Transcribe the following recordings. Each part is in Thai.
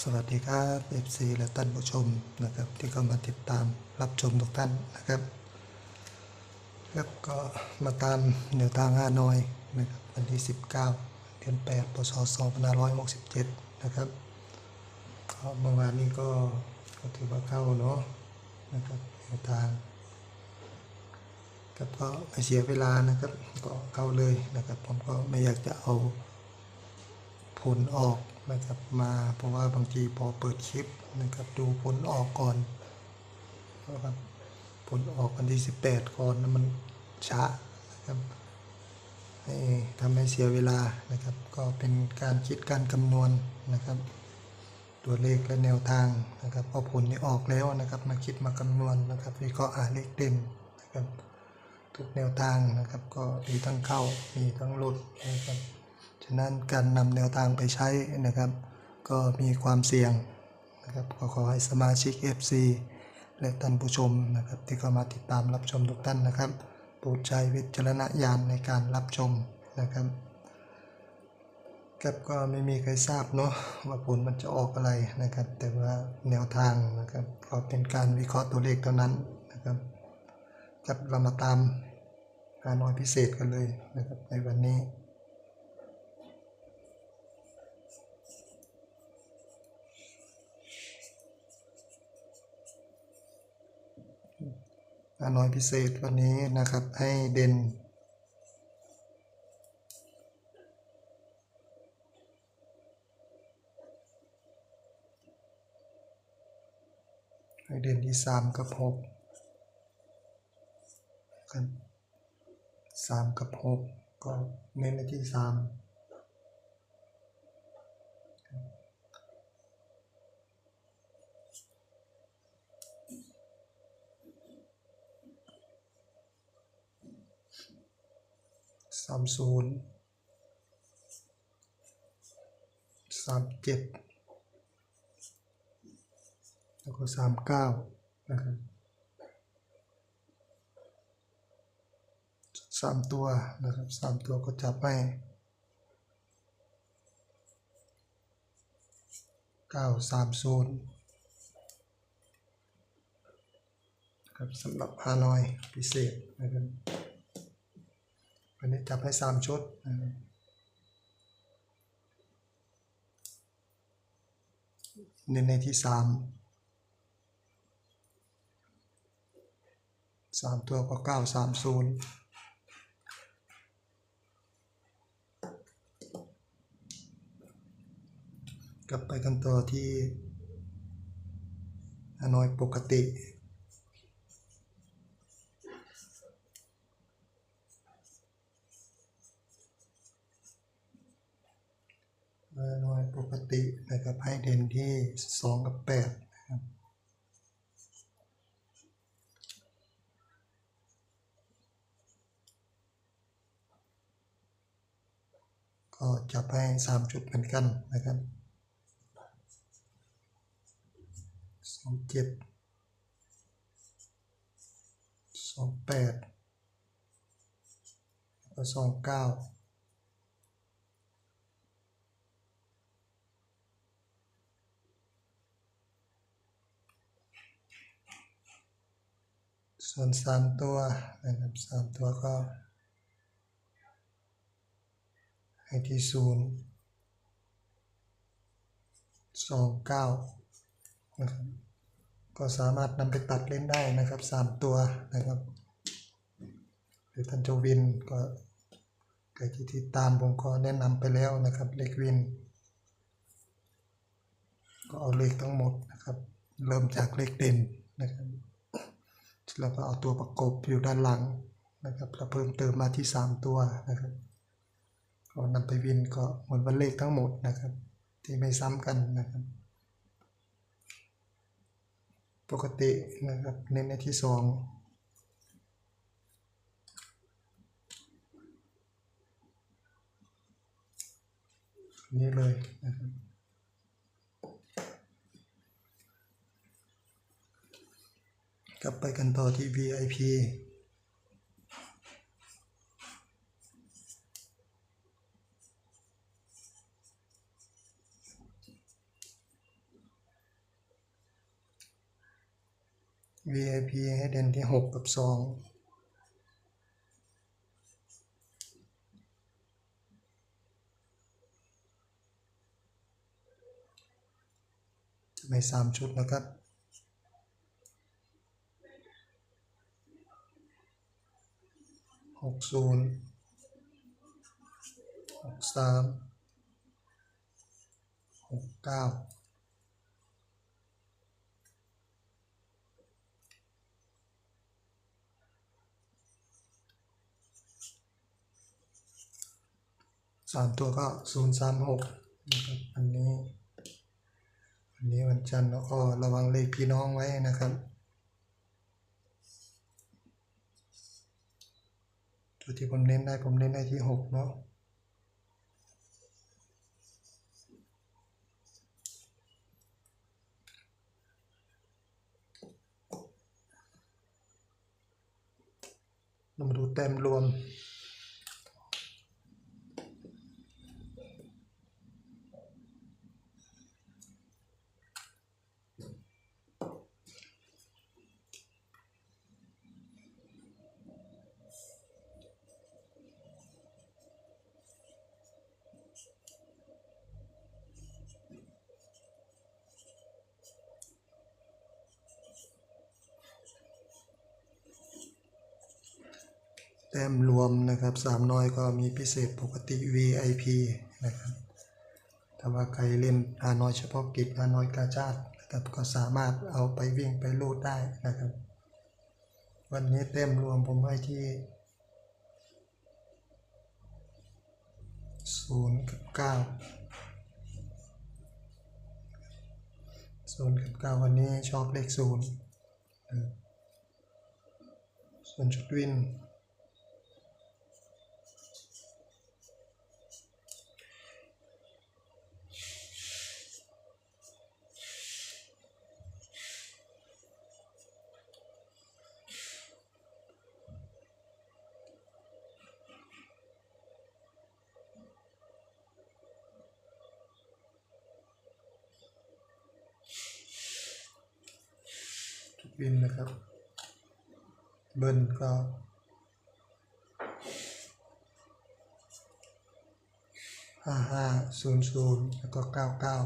สวัสดีครับ FC และท่านผู้ชมนะครับ ที่เข้ามาติดตามรับชมทุกท่านนะครับครับก็มาตามแนวทางฮานอยนะครับวันที่ 19 เดือน 8 พศ 2567 นะครับก็เมื่อวานนี้ก็ก็ถือว่าเข้าเนาะนะครับแนวทางครับก็ไม่เสียเวลานะครับก็เข้าเลยนะครับ ผมก็ไม่อยากจะเอาผลออก นะครับมาเพราะว่าบางทีพอเปิดคลิปนะครับดูผลออกก่อนนะครับผลออกวันที่ 18 ก่อนนะมันช้านะครับให้ทำให้เสียเวลานะครับ ก็เป็นการคิดการคำนวณนะครับ ตัวเลขและแนวทางนะครับพอผลนี้ออกแล้วนะครับ มาคิดมาคำนวณนะครับวิเคราะห์หาเลขเด่นนะครับทุกแนวทางนะครับ ก็มีทั้งเข้ามีทั้งหลุดนะครับ ฉะนั้นการนำแนวทางไปใช้นะครับ ก็มีความเสี่ยงนะครับก็ขอให้สมาชิก FC และท่านผู้ชมนะครับ ที่เข้ามาติดตามรับชมทุกท่านนะครับโปรดใช้วิจารณญาณในการรับชมนะครับครับก็ไม่มีใครทราบเนาะว่าผลมันจะออกอะไรนะครับ แต่ว่าแนวทางนะครับก็เป็นการวิเคราะห์ตัวเลขเท่านั้นนะครับครับเรามาตามหาน้อยพิเศษกันเลยนะครับในวันนี้ อาน้อยพิเศษวันนี้นะครับให้เด่นให้เด่นที่สามกับหกครับสามกับหกก็เน้นในที่สาม สามศูนย์สามเจ็ดแล้วก็สามเก้านะครับสามตัวนะครับสามตัวก็จับให้เก้าสามศูนย์ครับสำหรับฮานอยพิเศษนะครับ นี้จับให้สามชุดเน้นในที่สามสามตัวก็เก้าสามศูนย์กลับไปกันต่อที่ฮานอยปกติ ฮานอย ปกตินะครับให้เด่นที่สองกับแปดนะครับ ก็จับให้สามจุดเหมือนกันนะครับสองเจ็ดสองแปดแล้วก็สองเก้า ส่วนสามตัวนะครับสามตัวก็ ให้ที่ศูนย์สองเก้านะครับก็สามารถนำไปตัดเล่นได้นะครับสามตัวนะครับ หรือท่านเจะวินก็ใครที่ติดตามผมก็แนะนำไปแล้วนะครับเลขวิน ก็เอาเลขทั้งหมดนะครับ เริ่มจากเลขเด่นนะครับ แล้วก็เอาตัวประกบอยู่ด้านหลังนะครับแล้วเพิ่มเติมมาที่สามตัวนะครับก็นำไปวินก็เหมือนวันเลขทั้งหมดนะครับ ที่ไม่ซ้ำกันนะครับ ปกตินะครับเน้นในที่สองนี่เลยนะครับ กลับไปกันต่อที่ VIP V I P ให้เด่นที่หกกับสองจะไม่สามชุดแล้วครับ หกศูนย์หกสามหกเก้าสามตัวก็ศูนย์สามหกนะครับอันนี้วันนี้วันจันทร์แล้วก็ระวังเลขพี่น้องไว้นะครับ ตัวที่ผมเน้นได้ผมเน้นได้ที่หกเนาะเรามาดูแต้มรวม แต้มรวมนะครับสามน้อยก็มีพิเศษปกติ VIP นะครับถ้าว่าใครเล่นฮานอยเฉพาะกิจฮานอยกาชาดนะครับก็สามารถเอาไปวิ่งไปลูดได้นะครับ วันนี้แต้มรวมผมให้ที่ศูนย์กับเก้าศูนย์กับเก้าวันนี้ชอบเลขศูนย์ส่วนชุดวิน ปินนะครับ เบิร์นก็ห้าห้าศูนย์ศูนย์แล้วก็เก้าเก้า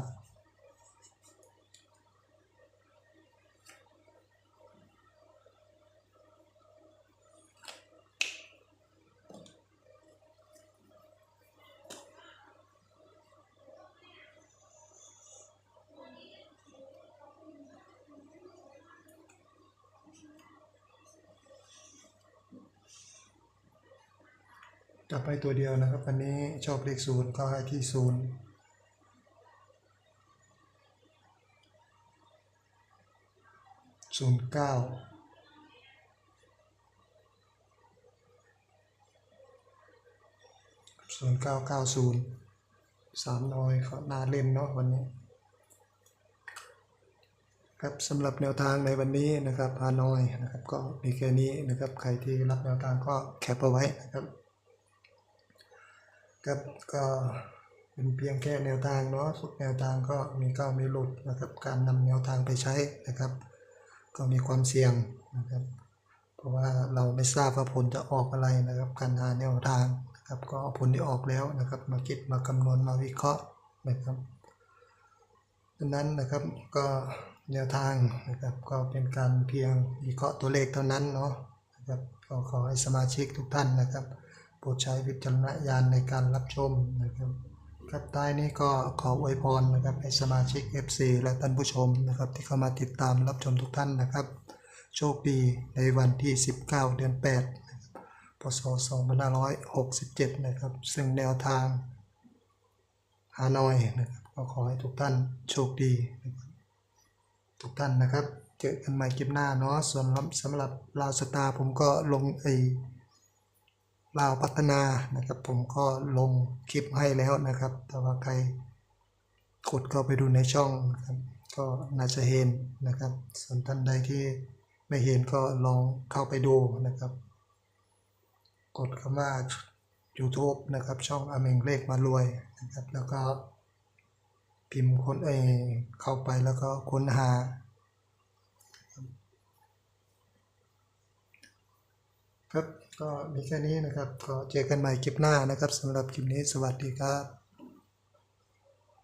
จับไปตัวเดียวนะครับ อันนี้ชอบเลขศูนย์ก็ให้ที่ศูนย์ศูนย์เก้าศูนย์เก้าเก้าศูนย์สามน้อยเขานาเล่นเนาะวันนี้ ครับสำหรับแนวทางในวันนี้นะครับฮานอยนะครับ ก็มีแค่นี้นะครับ ใครที่รับแนวทางก็แคปเอาไว้นะครับ ครับก็เป็นเพียงแค่แนวทางเนาะทุกแนวทางก็มีก้าวมีหลุดนะครับ การนำแนวทางไปใช้นะครับ ก็มีความเสี่ยงนะครับ เพราะว่าเราไม่ทราบว่าผลจะออกอะไรนะครับ การหาแนวทางนะครับก็เอาผลที่ออกแล้วนะครับ มาคิดมาคำนวณมาวิเคราะห์นะครับดังนั้นนะครับก็แนวทางนะครับก็เป็นการเพียงวิเคราะห์ตัวเลขเท่านั้นเนาะนะครับก็ขอให้สมาชิกทุกท่านนะครับ โปรดใช้วิจารณญาณในการรับชมนะครับครับท้นี้ก็ขออวยพรนะครับให้สมาชิก FC และท่านผู้ชมนะครับที่เข้ามาติดตามรับชมทุกท่านนะครับ โชคดีในวันที่ 19 เดือน8นะครับพศ 2567 นะครับ ซึ่งแนวทางฮานอยนะครับก็ขอให้ทุกท่านโชคดี ทุกท่านนะครับ เจอกันใหม่คลิปหน้าเนาะส่วนสำหรับลาวสตาผมก็ลงไอ ลาวพัฒนานะครับ ผมก็ลงคลิปให้แล้วนะครับ แต่ว่าใครกดเข้าไปดูในช่องนะครับก็น่าจะเห็นนะครับ ส่วนท่านใดที่ไม่เห็นก็ลองเข้าไปดูนะครับ กดคำว่า YouTube นะครับ ช่องอเมงเลขมารวยนะครับ แล้วก็พิมพ์ค้นเอเข้าไปแล้วก็ค้นหา ครับก็มีแค่นี้นะครับขอเจอกันใหม่คลิปหน้านะครับสำหรับคลิปนี้สวัสดีครับ